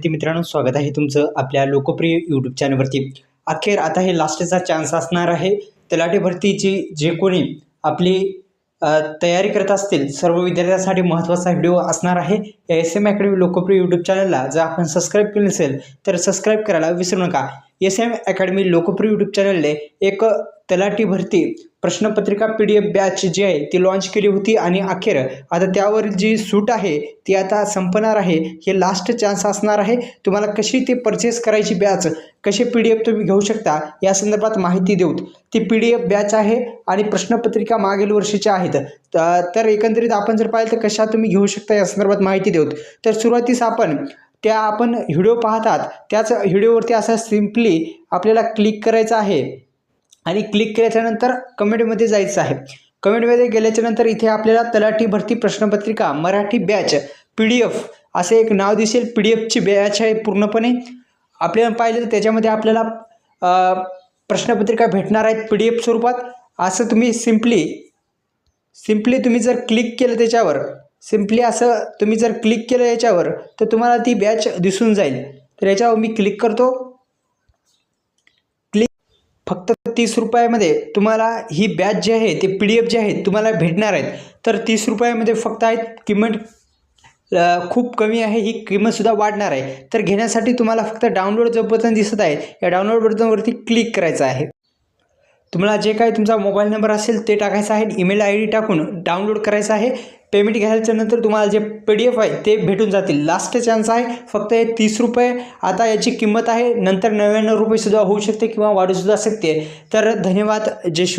विद्यार्थी मित्रांनो स्वागत आहे तुमचं आपल्या लोकप्रिय यूट्यूब चॅनलवरती अखेर आता हे लास्टचा चान्स असणार आहे. तलाठी भरतीची जे कोणी आपली तयारी करत असतील सर्व विद्यार्थ्यांसाठी महत्त्वाचा व्हिडिओ असणार आहे. या एस एम अकॅडमी लोकप्रिय यूट्यूब चॅनलला जर आपण सबस्क्राईब केलं नसेल तर सबस्क्राईब करायला विसरू नका. एस एम अकॅडमी लोकप्रिय यूट्यूब चॅनलने एक तलाठी भरती प्रश्नपत्रिका पी डी एफ बॅच जी आहे ती लॉन्च केली होती आणि अखेर आता त्यावर जी सूट आहे ती आता संपणार आहे. हे लास्ट चान्स असणार आहे. तुम्हाला कशी ती परचेस करायची बॅच कशी पी डी एफ तुम्ही घेऊ शकता या संदर्भात माहिती देऊत. ती पी डी एफ बॅच आहे आणि प्रश्नपत्रिका मागील वर्षीच्या आहेत. तर एकंदरीत आपण जर पाहिलं तर कशा तुम्ही घेऊ शकता या संदर्भात माहिती देऊत. तर सुरुवातीस आपण त्या आपण व्हिडिओ पाहतात त्याच व्हिडिओवरती असं सिम्पली आपल्याला क्लिक करायचं आहे. आणि क्लिक केल्याच्यानंतर कमेंटमध्ये जायचं आहे. कमेंटमध्ये गेल्याच्यानंतर इथे आपल्याला तलाठी भरती प्रश्नपत्रिका Marathi batch P D F असे एक नाव दिसेल. पी डी एफची बॅच आहे पूर्णपणे. आपल्याला पाहिलं तर त्याच्यामध्ये आपल्याला प्रश्नपत्रिका भेटणार आहेत पी डी एफ स्वरूपात. असं तुम्ही सिम्पली सिम्पली तुम्ही जर क्लिक केलं त्याच्यावर सिम्पली असं तुम्ही जर क्लिक केलं याच्यावर तर तुम्हाला ती बॅच दिसून जाईल. तर याच्यावर मी क्लिक करतो. क्लिक फक्त तीस रुपयामध्ये तुम्हाला ही बॅच जी आहे ते पी डी एफ जे आहे तुम्हाला भेटणार आहेत. तर तीस रुपयामध्ये फक्त आहेत किंमत खूप कमी आहे ही किंमतसुद्धा वाढणार आहे. तर घेण्यासाठी तुम्हाला फक्त डाउनलोड जो बटन दिसत आहे या डाउनलोड बटनवरती क्लिक करायचं आहे. तुम्हाला जे काही तुमचा मोबाईल नंबर असेल ते टाकायचं आहे. ईमेल आय डी टाकून डाउनलोड करायचं आहे. पेमेंट घ्यायच्यानंतर तुम्हाला जे पी डी एफ आहे ते भेटून जातील. लास्ट चान्स आहे फक्त हे तीस रुपये. आता याची किंमत आहे नंतर नव्याण्णव रुपयेसुद्धा होऊ शकते किंवा वाढूसुद्धा शकते. तर धन्यवाद जय शिव.